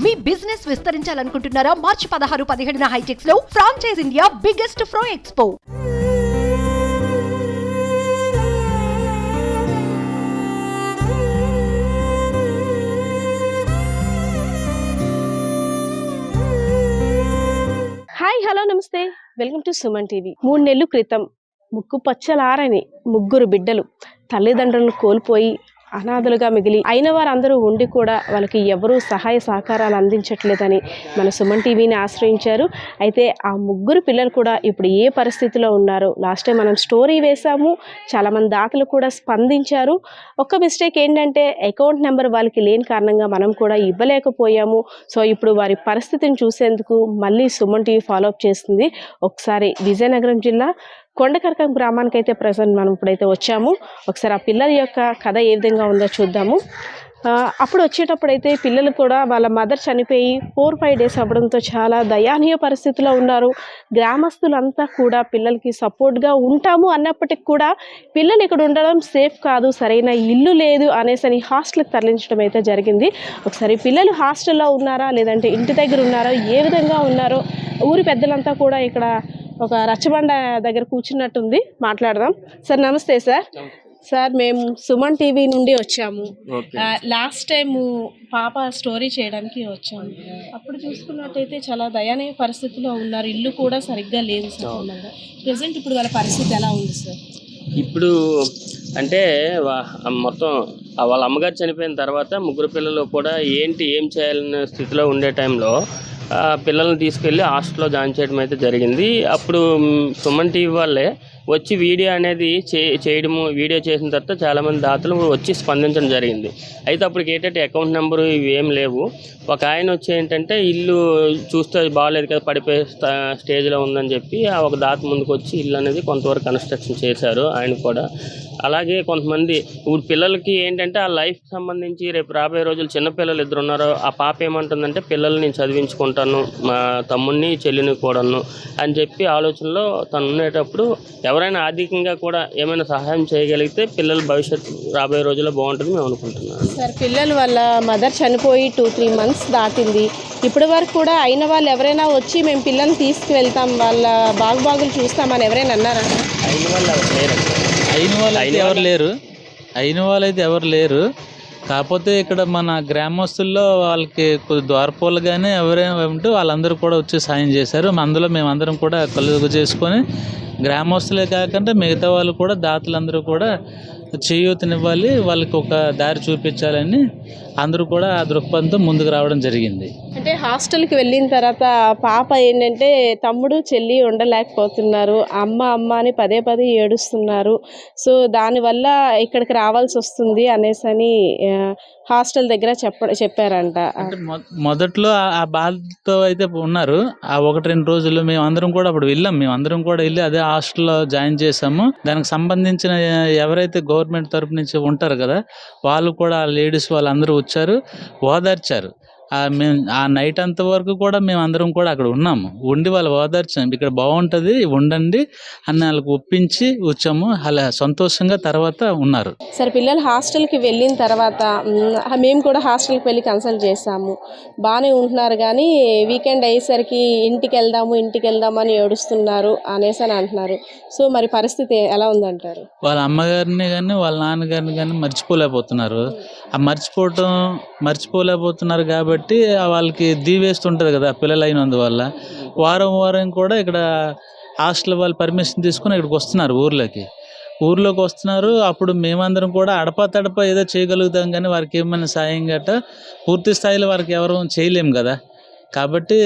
మీ business విస్తరించాలనుకుంటున్నారా? మార్చి పదహారు పదిహేడున హైటెక్స్లో ఫ్రాంచైజ్ ఇండియా బిగ్గెస్ట్ ఫ్రో ఎక్స్పో హాయ్ హలో నమస్తే వెల్కమ్ టు సుమన్ టీవీ మూడు నెలలు క్రితం ముక్కు పచ్చలారని ముగ్గురు బిడ్డలు తల్లిదండ్రులను కోల్పోయి అనాథలుగా మిగిలి అయిన వారందరూ ఉండి కూడా వాళ్ళకి ఎవరూ సహాయ సహకారాలు అందించట్లేదని మన సుమన్ టీవీని ఆశ్రయించారు. అయితే ఆ ముగ్గురు పిల్లలు కూడా ఇప్పుడు ఏ పరిస్థితిలో ఉన్నారో లాస్ట్ టైం మనం స్టోరీ వేశాము. చాలామంది దాతలు కూడా స్పందించారు. ఒక్క మిస్టేక్ ఏంటంటే అకౌంట్ నెంబర్ వాళ్ళకి లేని కారణంగా మనం కూడా ఇవ్వలేకపోయాము. సో ఇప్పుడు వారి పరిస్థితిని చూసేందుకు మళ్ళీ సుమన్ టీవీ ఫాలోఅప్ చేస్తుంది. ఒకసారి విజయనగరం జిల్లా కొండకరకం గ్రామానికి అయితే ప్రజెంట్ మనం ఇప్పుడైతే వచ్చాము. ఒకసారి ఆ పిల్లల యొక్క కథ ఏ విధంగా ఉందో చూద్దాము. అప్పుడు వచ్చేటప్పుడు అయితే పిల్లలు కూడా వాళ్ళ మదర్ చనిపోయి ఫోర్ ఫైవ్ డేస్ అవ్వడంతో చాలా దయానీయ పరిస్థితిలో ఉన్నారు. గ్రామస్తులంతా కూడా పిల్లలకి సపోర్ట్గా ఉంటాము అన్నప్పటికి కూడా పిల్లలు ఇక్కడ ఉండడం సేఫ్ కాదు సరైన ఇల్లు లేదు అనేసి అని హాస్టల్కి తరలించడం అయితే జరిగింది. ఒకసారి పిల్లలు హాస్టల్లో ఉన్నారా లేదంటే ఇంటి దగ్గర ఉన్నారా ఏ విధంగా ఉన్నారో ఊరి పెద్దలంతా కూడా ఇక్కడ ఒక రచ్చబండ దగ్గర కూర్చున్నట్టుంది. మాట్లాడదాం. సార్ నమస్తే సార్. సార్ మేము సుమన్ టీవీ నుండి వచ్చాము. లాస్ట్ టైం పాప స్టోరీ చేయడానికి వచ్చాము. అప్పుడు చూసుకున్నట్టయితే చాలా దయనీయ పరిస్థితిలో ఉన్నారు. ఇల్లు కూడా సరిగ్గా లేదు సార్. ప్రజెంట్ ఇప్పుడు వాళ్ళ పరిస్థితి ఎలా ఉంది సార్? ఇప్పుడు అంటే మొత్తం వాళ్ళ అమ్మగారు చనిపోయిన తర్వాత ముగ్గురు పిల్లలు కూడా ఏంటి ఏం చేయాలనే స్థితిలో ఉండే టైంలో పిల్లల్ని తీసుకెళ్ళి హాస్టల్లో జాయిన్ చేయడం అయితే జరిగింది. అప్పుడు సుమన్ టీవీ వాళ్ళే వచ్చి వీడియో అనేది చే చేయడము వీడియో చేసిన తర్వాత చాలామంది దాతలు వచ్చి స్పందించడం జరిగింది. అయితే అప్పటికి ఏంటంటే అకౌంట్ నెంబరు ఇవి ఏం లేవు. ఒక ఆయన వచ్చి ఏంటంటే ఇల్లు చూస్తే బాగాలేదు కదా పడిపోయే స్టేజ్లో ఉందని చెప్పి ఆ ఒక దాత ముందుకు వచ్చి ఇల్లు అనేది కొంతవరకు కన్స్ట్రక్షన్ చేశారు. ఆయన కూడా అలాగే కొంతమంది ఇప్పుడు పిల్లలకి ఏంటంటే ఆ లైఫ్ సంబంధించి రేపు రాబోయే రోజులు చిన్న పిల్లలు ఇద్దరు ఉన్నారు ఆ పాప ఏమంటుందంటే పిల్లల్ని నేను చదివించుకుంటాను మా తమ్ముడిని చెల్లిని కూడాను అని చెప్పి ఆలోచనలో తను ఉండేటప్పుడు ఎవరైనా ఆర్థికంగా కూడా ఏమైనా సహాయం చేయగలిగితే పిల్లల భవిష్యత్తు రాబోయే రోజుల్లో బాగుంటుంది మేము అనుకుంటున్నాను. సార్ పిల్లలు వాళ్ళ మదర్ చనిపోయి టూ త్రీ మంత్స్ దాటింది. ఇప్పటి వరకు కూడా అయిన వాళ్ళు ఎవరైనా వచ్చి మేము పిల్లల్ని తీసుకువెళ్తాం వాళ్ళ బాగుబాగులు చూస్తామని ఎవరైనా అన్నారా? అయిన వాళ్ళు ఎవరు లేరండి. అయిన వాళ్ళు ఎవరు లేరు. అయిన వాళ్ళు అయితే ఎవరు లేరు. కాకపోతే ఇక్కడ మన గ్రామస్తుల్లో వాళ్ళకి కొద్ది ద్వారపోలు కానీ ఎవరైనా ఉంటే వాళ్ళందరూ కూడా వచ్చి సాయం చేశారు. అందులో మేమందరం కూడా కలుగు చేసుకొని గ్రామస్తులే కాకుండా మిగతా వాళ్ళు కూడా దాతలందరూ కూడా చేయూతనివ్వాలి. వాళ్ళకి ఒక దారి చూపించాలని అందరూ కూడా ఆ దృక్పథంతో ముందుకు రావడం జరిగింది. అంటే హాస్టల్కి వెళ్ళిన తర్వాత పాప ఏంటంటే తమ్ముడు చెల్లి ఉండలేకపోతున్నారు. అమ్మ అమ్మ అని పదే పదే ఏడుస్తున్నారు. సో దానివల్ల ఇక్కడికి రావాల్సి వస్తుంది అనేసి అని హాస్టల్ దగ్గర చెప్ప చెప్పారంట. మొదట్లో ఆ- ఆ బాధతో అయితే ఉన్నారు. ఆ ఒకటి రెండు రోజులు మేము అందరం కూడా అప్పుడు వెళ్ళాం. మేము అందరం కూడా వెళ్ళి అదే హాస్టల్లో జాయిన్ చేసాము దానికి సంబంధించిన ఎవరైతే గవర్నమెంట్ తరపు నుంచి ఉంటారు కదా వాళ్ళు కూడా లేడీస్ వాళ్ళందరూ వచ్చారు ఓదార్చారు. మేము ఆ నైట్ అంత వరకు కూడా మేము అందరం కూడా అక్కడ ఉన్నాము. ఉండి వాళ్ళు ఓదార్చాం ఇక్కడ బాగుంటుంది ఉండండి అని వాళ్ళకి ఒప్పించి వచ్చాము. అలా సంతోషంగా తర్వాత ఉన్నారు. సరే పిల్లలు హాస్టల్కి వెళ్ళిన తర్వాత మేము కూడా హాస్టల్కి వెళ్ళి కన్సల్ట్ చేసాము. బాగానే ఉంటున్నారు కానీ వీకెండ్ అయ్యేసరికి ఇంటికి వెళ్దాము ఇంటికి వెళ్దాము అని ఏడుస్తున్నారు అనేసి అని అంటున్నారు. సో మరి పరిస్థితి ఎలా ఉందంటారు? వాళ్ళ అమ్మగారిని కానీ వాళ్ళ నాన్నగారిని కానీ మర్చిపోలేకపోతున్నారు. ఆ మర్చిపోవటం మర్చిపోలేకపోతున్నారు కాబట్టి కాబట్టి వాళ్ళకి దీవేస్తుంటుంది కదా పిల్లలు అయినందువల్ల వారం వారం కూడా ఇక్కడ హాస్టల్ వాళ్ళు పర్మిషన్ తీసుకుని ఇక్కడికి వస్తున్నారు ఊర్లోకి. ఊర్లోకి వస్తున్నారు. అప్పుడు మేమందరం కూడా అడప తడప ఏదో చేయగలుగుతాం కానీ వారికి ఏమైనా సాయం గట్ట పూర్తి స్థాయిలో వారికి ఎవరు చేయలేము కదా. కాబట్టి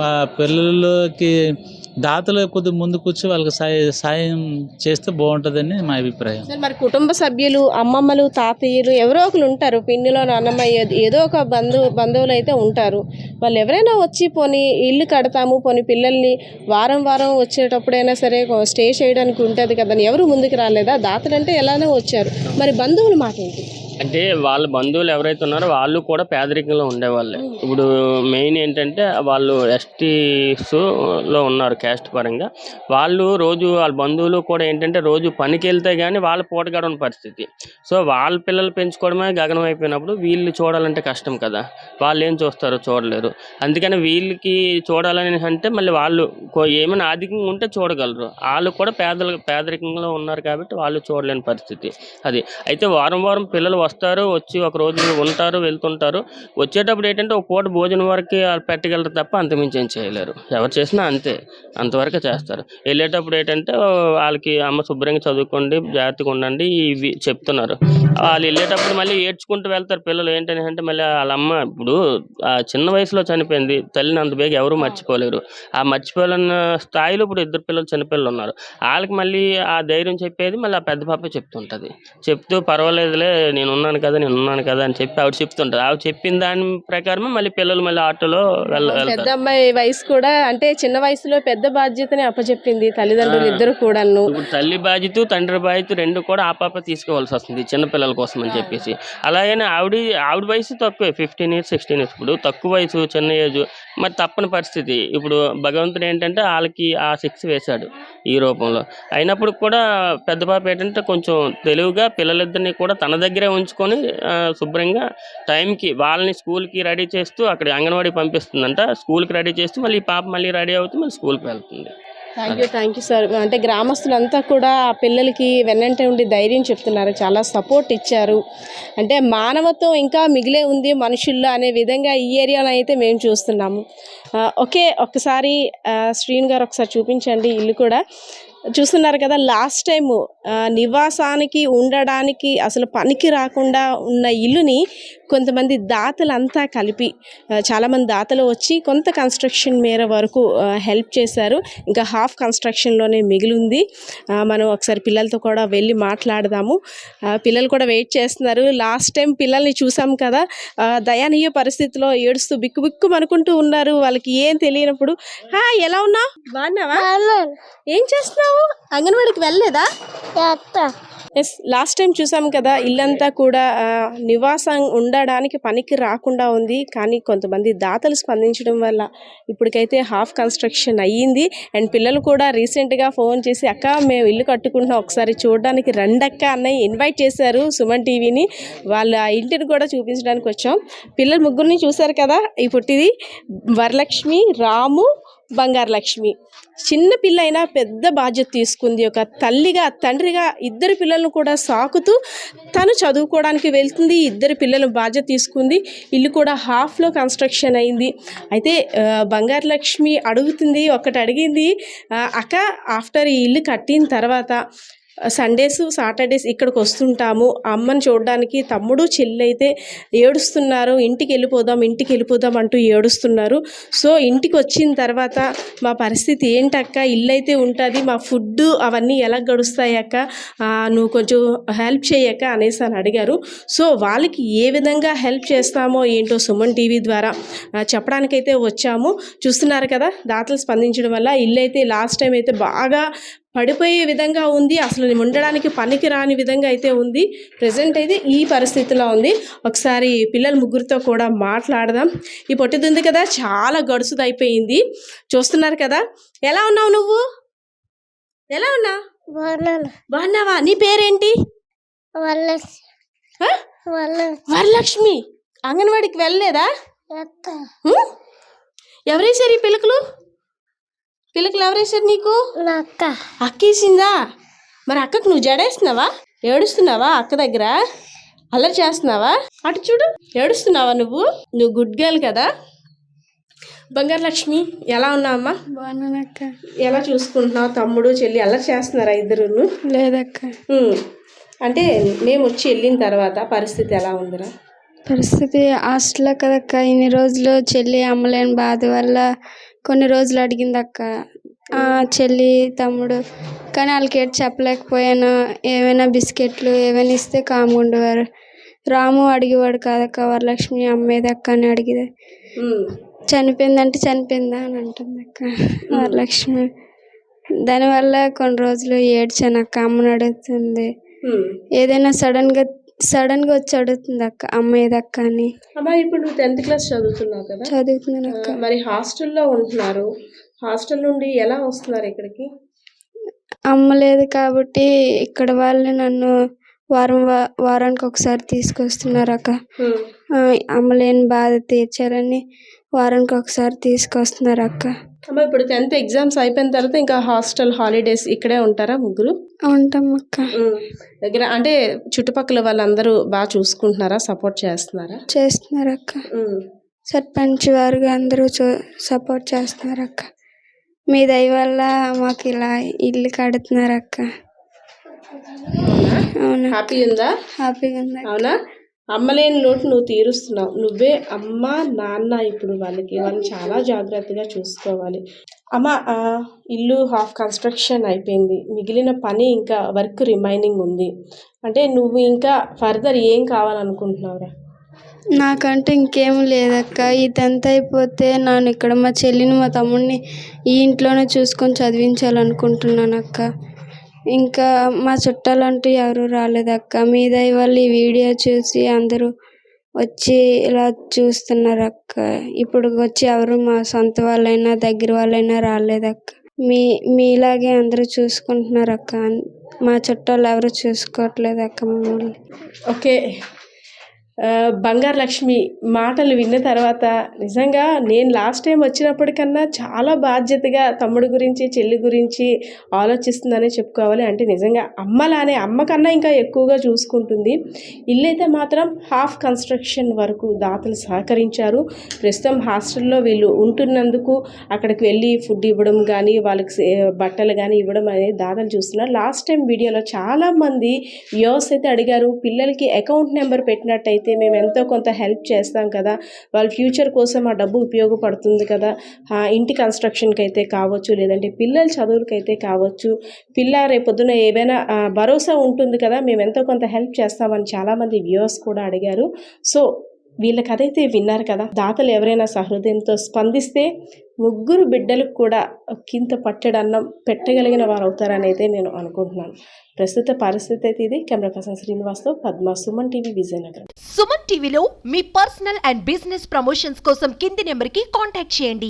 ఆ పిల్లలకి దాతలు కొద్ది ముందు కూర్చి వాళ్ళకి సాయం సాయం చేస్తే బాగుంటుందని మా అభిప్రాయం. మరి కుటుంబ సభ్యులు అమ్మమ్మలు తాతయ్యలు ఎవరో ఒకరు ఉంటారు పిన్నిలో నాన్నమ్మ ఏదో- ఒక బంధువు బంధువులు అయితే ఉంటారు. వాళ్ళు ఎవరైనా వచ్చి పోనీ ఇల్లు కడతాము పోనీ పిల్లల్ని వారం వారం వచ్చేటప్పుడైనా సరే స్టే చేయడానికి ఉంటుంది కదా అని ఎవరు ముందుకు రాలేదా? దాతలు అంటే ఎలానో వచ్చారు. మరి బంధువులు మాట ఏంటి అంటే వాళ్ళ బంధువులు ఎవరైతే ఉన్నారో వాళ్ళు కూడా పేదరికంలో ఉండేవాళ్ళే. ఇప్పుడు మెయిన్ ఏంటంటే వాళ్ళు ఎస్టీస్లో ఉన్నారు క్యాస్ట్ పరంగా. వాళ్ళు రోజు వాళ్ళ బంధువులు కూడా ఏంటంటే రోజు పనికి వెళ్తే కానీ వాళ్ళ పూట గడవని పరిస్థితి. సో వాళ్ళ పిల్లలు పెంచుకోవడమే గగనం అయిపోయినప్పుడు వీళ్ళు చూడాలంటే కష్టం కదా. వాళ్ళు ఏం చూస్తారో చూడలేరు. అందుకని వీళ్ళకి చూడాలని అంటే మళ్ళీ వాళ్ళు ఏమైనా ఆధిక్యం ఉంటే చూడగలరు. వాళ్ళు కూడా పేదలు పేదరికంలో ఉన్నారు కాబట్టి వాళ్ళు చూడలేని పరిస్థితి. అది. అయితే వారం వారం పిల్లలు వస్తారు వచ్చి ఒక రోజు ఉంటారు వెళ్తుంటారు. వచ్చేటప్పుడు ఏంటంటే ఒక పూట భోజనం వరకు వాళ్ళు పెట్టగలరు తప్ప అంతమించి ఏం చేయలేరు. ఎవరు చేసినా అంతే అంతవరకు చేస్తారు. వెళ్ళేటప్పుడు ఏంటంటే వాళ్ళకి అమ్మ శుభ్రంగా చదువుకోండి జాగ్రత్తగా ఉండండి ఇవి చెప్తున్నారు. వాళ్ళు వెళ్ళేటప్పుడు మళ్ళీ ఏడ్చుకుంటూ వెళ్తారు పిల్లలు ఏంటని అంటే మళ్ళీ వాళ్ళ అమ్మ ఇప్పుడు ఆ చిన్న వయసులో చనిపోయింది తల్లిని అంత బేగ ఎవరు మర్చిపోలేరు. ఆ మర్చిపోలేని స్థాయిలో ఇప్పుడు ఇద్దరు పిల్లలు చిన్నపిల్లలు ఉన్నారు. వాళ్ళకి మళ్ళీ ఆ ధైర్యం చెప్పేది మళ్ళీ ఆ పెద్ద పాప చెప్తుంటది. చెప్తూ పర్వాలేదులే నేను ఉన్నాను కదా నేను ఉన్నాను కదా అని చెప్పి ఆవిడ చెప్తుంటది. ఆవిడ చెప్పిన దాని ప్రకారమే మళ్ళీ పిల్లలు మళ్ళీ ఆటోలో పెద్ద అమ్మాయి వయసు కూడా అంటే చిన్న వయసులో పెద్ద బాధ్యతని అప్పచెప్పింది తల్లిదండ్రులు. ఇద్దరు కూడాను. ఇప్పుడు తల్లి బాధ్యత తండ్రి బాధ్యత రెండు కూడా ఆ పాప తీసుకోవాల్సి వస్తుంది చిన్న పిల్లల కోసం అని చెప్పేసి. అలాగనే ఆవిడ ఆవిడ వయసు తక్కువే ఫిఫ్టీన్ ఇయర్స్ సిక్స్టీన్ ఇయర్స్. ఇప్పుడు తక్కువ వయసు చిన్న ఏజ్ మరి తప్పని పరిస్థితి. ఇప్పుడు భగవంతుడు ఏంటంటే వాళ్ళకి ఆ శిక్ష వేశాడు ఈ రూపంలో. అయినప్పుడు కూడా పెద్ద పాప ఏంటంటే కొంచెం తెలివిగా పిల్లలిద్దరిని కూడా తన దగ్గరే ఉంచుకొని శుభ్రంగా టైంకి వాళ్ళని స్కూల్కి రెడీ చేస్తూ అక్కడ అంగన్వాడీ పంపిస్తుందంట. స్కూల్కి రెడీ చేస్తూ మళ్ళీ పాప మళ్ళీ రెడీ అవుతూ మళ్ళీ స్కూల్కి వెళ్తుంది. Thank you thank you sir అంటే గ్రామస్తులంతా కూడా ఆ పిల్లలకి వెన్నంటే ఉండి ధైర్యం చెప్తున్నారు. చాలా సపోర్ట్ ఇచ్చారు. అంటే మానవత్వం ఇంకా మిగిలే ఉంది మనుషుల్లో అనే విధంగా ఈ ఏరియాలో అయితే మేము చూస్తున్నాము. ఓకే ఒక్కసారి శ్రీను గారు ఒకసారి చూపించండి ఇల్లు కూడా. చూస్తున్నారు కదా లాస్ట్ టైము నివాసానికి ఉండడానికి అసలు పనికి రాకుండా ఉన్న ఇల్లుని కొంతమంది దాతలంతా కలిపి చాలామంది దాతలు వచ్చి కొంత కన్స్ట్రక్షన్ మేర వరకు హెల్ప్ చేశారు. ఇంకా హాఫ్ కన్స్ట్రక్షన్లోనే మిగిలింది. మనం ఒకసారి పిల్లలతో కూడా వెళ్ళి మాట్లాడదాము. పిల్లలు కూడా వెయిట్ చేస్తున్నారు. లాస్ట్ టైం పిల్లల్ని చూసాం కదా దయానీయ పరిస్థితిలో ఏడుస్తూ బిక్కు బిక్కు అనుకుంటూ ఉన్నారు. వాళ్ళకి ఏం తెలియనప్పుడు "హా, ఎలా ఉన్నావు? బాగున్నావా? ఏం చేస్తున్నావు? అంగన్వాడికి వెళ్ళలేదా? ఎస్ లాస్ట్ టైం చూసాం కదా ఇల్లంతా కూడా నివాసం ఉండడానికి పనికి రాకుండా ఉంది. కానీ కొంతమంది దాతలు స్పందించడం వల్ల ఇప్పటికైతే హాఫ్ కన్స్ట్రక్షన్ అయ్యింది. అండ్ పిల్లలు కూడా రీసెంట్గా ఫోన్ చేసి అక్క మేము ఇల్లు కట్టుకుంటున్నాం. ఒకసారి చూడడానికి రండక్క అన్నయ్య ఇన్వైట్ చేశారు సుమన్ టీవీని. వాళ్ళ ఆ ఇంటిని కూడా చూపించడానికి వచ్చాం. పిల్లలు ముగ్గురిని చూశారు కదా ఈ పుట్టిది. వరలక్ష్మి రాము బంగారు లక్ష్మి. చిన్న పిల్ల అయినా పెద్ద బాధ్యత తీసుకుంది. ఒక తల్లిగా తండ్రిగా ఇద్దరు పిల్లలను కూడా సాకుతూ తను చదువుకోవడానికి వెళ్తుంది. ఇద్దరు పిల్లలు బాధ్యత తీసుకుంది. ఇల్లు కూడా హాఫ్లో కన్స్ట్రక్షన్ అయింది. అయితే బంగారు లక్ష్మి అడుగుతుంది ఒకటి అడిగింది అక్క ఆఫ్టర్ ఈ ఇల్లు కట్టిన తర్వాత సండేస్ సాటర్డేస్ ఇక్కడికి వస్తుంటాము. అమ్మని చూడడానికి తమ్ముడు చెల్లి అయితే ఏడుస్తున్నారు. ఇంటికి వెళ్ళిపోదాం ఇంటికి వెళ్ళిపోదాం అంటూ ఏడుస్తున్నారు. సో ఇంటికి వచ్చిన తర్వాత మా పరిస్థితి ఏంటక్క? ఇల్లు అయితే ఉంటుంది. మా ఫుడ్ అవన్నీ ఎలా గడుస్తాయక్క నువ్వు కొంచెం హెల్ప్ చేయక్క అనేసి అని అడిగారు. సో వాళ్ళకి ఏ విధంగా హెల్ప్ చేస్తామో ఏంటో సుమన్ టీవీ ద్వారా చెప్పడానికైతే వచ్చాము. చూస్తున్నారు కదా దాతలు స్పందించడం వల్ల ఇల్లు అయితే లాస్ట్ టైం అయితే బాగా పడిపోయే విధంగా ఉంది. అసలు ఉండడానికి పనికి రాని విధంగా అయితే ఉంది. ప్రజెంట్ అయితే ఈ పరిస్థితిలో ఉంది. ఒకసారి పిల్లల ముగ్గురితో కూడా మాట్లాడదాం. ఈ పొట్టిది కదా చాలా గడుసుది అయిపోయింది. చూస్తున్నారు కదా ఎలా ఉన్నావు నువ్వు? ఎలా ఉన్నా? బాగున్నావా? నీ పేరేంటి? వరలక్ష్మి. అంగన్వాడికి వెళ్ళలేదా? ఎవరేసారు ఈ పిలకలు? పిలకలు ఎవరేసారు నీకు? నా అక్క. అక్కేసిందా? మరి అక్కకు నువ్వు జడేస్తున్నావా? ఏడుస్తున్నావా అక్క దగ్గర? అల్లరి చేస్తున్నావా? అటు చూడు ఏడుస్తున్నావా నువ్వు? నువ్వు గుడ్ గర్ల్ కదా. బంగారు లక్ష్మి ఎలా ఉన్నావమ్మా? బాగున్నానక్క ఎలా చూసుకుంటున్నావు తమ్ముడు చెల్లి? అల్లరి చేస్తున్నారా ఇద్దరును? లేదక్క. అంటే మేము వచ్చి వెళ్ళిన తర్వాత పరిస్థితి ఎలా ఉందిరా? పరిస్థితి హాస్టల్లో కదక్క. ఇన్ని రోజులు చెల్లి అమ్మలేని బాధ వల్ల కొన్ని రోజులు అడిగింది అక్క ఆ, చెల్లి తమ్ముడు కానీ వాళ్ళకి ఏటి చెప్పలేకపోయాను. ఏమైనా బిస్కెట్లు ఏమైనా ఇస్తే కామ్గా ఉండేవారు. రాము అడిగేవాడు కాదక్క వరలక్ష్మి అమ్మేది అక్క అని అడిగేది. చనిపోయిందంటే చనిపోయిందా అని అంటుంది అక్క వరలక్ష్మి దానివల్ల కొన్ని రోజులు ఏడ్చాను అక్క అమ్మని అడుగుతుంది. ఏదైనా సడన్గా సడన్గా వచ్చి అడుగుతుంది అక్క అమ్మ ఏదక్క అని. అమ్మా ఇప్పుడు నువ్వు టెన్త్ క్లాస్ చదువుతున్నావు కదా? చదువుతున్నాను అక్క. మరి హాస్టల్లో ఉంటున్నారు. హాస్టల్ నుండి ఎలా వస్తున్నారు ఇక్కడికి? అమ్మ లేదు కాబట్టి ఇక్కడ వాళ్ళు నన్ను వారం వారానికి ఒకసారి తీసుకొస్తున్నారు అక్క. ఉమ్. ఆ, అమ్మ లేని బాధ తీర్చారని వారానికి ఒకసారి తీసుకొస్తున్నారు అక్క. అమ్మ ఇప్పుడు టెన్త్ ఎగ్జామ్స్ అయిపోయిన తర్వాత ఇంకా హాస్టల్ హాలిడేస్ ఇక్కడే ఉంటారా ముగ్గురు? ఉంటాం అక్క. దగ్గర అంటే చుట్టుపక్కల వాళ్ళందరూ బాగా చూసుకుంటున్నారా? సపోర్ట్ చేస్తున్నారా? చేస్తున్నారు అక్క. సర్పంచ్ వారుగా అందరూ చూ సపోర్ట్ చేస్తున్నారు అక్క. మీ దయ వల్ల మాకు ఇలా ఇల్లు కడుతున్నారు అక్క. హ్యాపీ ఉందా? హ్యాపీగా ఉంది. అవునా? అమ్మలేని లోటు నువ్వు తీరుస్తున్నావు. నువ్వే అమ్మ నాన్న ఇప్పుడు వాళ్ళకి వాళ్ళని చాలా జాగ్రత్తగా చూసుకోవాలి. అమ్మ ఇల్లు హాఫ్ కన్స్ట్రక్షన్ అయిపోయింది. మిగిలిన పని ఇంకా వర్క్ రిమైనింగ్ ఉంది. అంటే నువ్వు ఇంకా ఫర్దర్ ఏం కావాలనుకుంటున్నావురా? నాకంటే ఇంకేం లేదక్క. టెన్త్ అయిపోతే నేను ఇక్కడ మా చెల్లిని మా తమ్ముడిని ఈ ఇంట్లోనే చూసుకొని చదివించాలనుకుంటున్నాను అక్క ఇంకా మా చుట్టాలంటూ ఎవరూ రాలేదక్క. మీ దయ వల్ల ఈ వీడియో చూసి అందరూ వచ్చి ఇలా చూస్తున్నారు అక్క ఇప్పుడు వచ్చి ఎవరు మా సొంత వాళ్ళైనా దగ్గర వాళ్ళైనా రాలేదక్క. మీ మీలాగే అందరూ చూసుకుంటున్నారు అక్క మా చుట్టాలు ఎవరు చూసుకోవట్లేదు అక్క మమ్మల్ని. ఓకే. బంగారు లక్ష్మి మాటలు విన్న తర్వాత నిజంగా నేను లాస్ట్ టైం వచ్చినప్పటికన్నా చాలా బాధ్యతగా తమ్ముడు గురించి చెల్లి గురించి ఆలోచిస్తుందనే చెప్పుకోవాలి. అంటే నిజంగా అమ్మలానే అమ్మ కన్నా ఇంకా ఎక్కువగా చూసుకుంటుంది. ఇల్లు అయితే మాత్రం హాఫ్ కన్స్ట్రక్షన్ వరకు దాతలు సహకరించారు. ప్రస్తుతం హాస్టల్లో వీళ్ళు ఉంటున్నందుకు అక్కడికి వెళ్ళి ఫుడ్ ఇవ్వడం కానీ వాళ్ళకి బట్టలు కానీ ఇవ్వడం అనేది దాతలు చూస్తున్నారు. లాస్ట్ టైం వీడియోలో చాలామంది వ్యూస్ అయితే అడిగారు పిల్లలకి అకౌంట్ నెంబర్ పెట్టినట్టయితే అయితే మేము ఎంతో కొంత హెల్ప్ చేస్తాం కదా. వాళ్ళ ఫ్యూచర్ కోసం ఆ డబ్బు ఉపయోగపడుతుంది కదా. ఇంటి కన్స్ట్రక్షన్కి అయితే కావచ్చు లేదంటే పిల్లల చదువులకైతే కావచ్చు. పిల్ల రేపొద్దున ఏవైనా భరోసా ఉంటుంది కదా. మేము ఎంతో కొంత హెల్ప్ చేస్తామని చాలామంది వ్యూవర్స్ కూడా అడిగారు. సో వీళ్ళ కథ అయితే విన్నారు కదా. దాతలు ఎవరైనా సహృదయంతో స్పందిస్తే ముగ్గురు బిడ్డలకు కూడా కింత పట్టెడన్నం పెట్టగలిగిన వారు అవుతారని అయితే నేను అనుకుంటున్నాను. ప్రస్తుత పరిస్థితి అయితే ఇది. కెమెరా పర్సన్ శ్రీనివాస్తో పద్మ సుమన్ టీవీ విజయనగరం. సుమన్ టీవీలో మీ పర్సనల్ అండ్ బిజినెస్ ప్రమోషన్స్ కోసం కింది నెంబర్కి కాంటాక్ట్ చేయండి.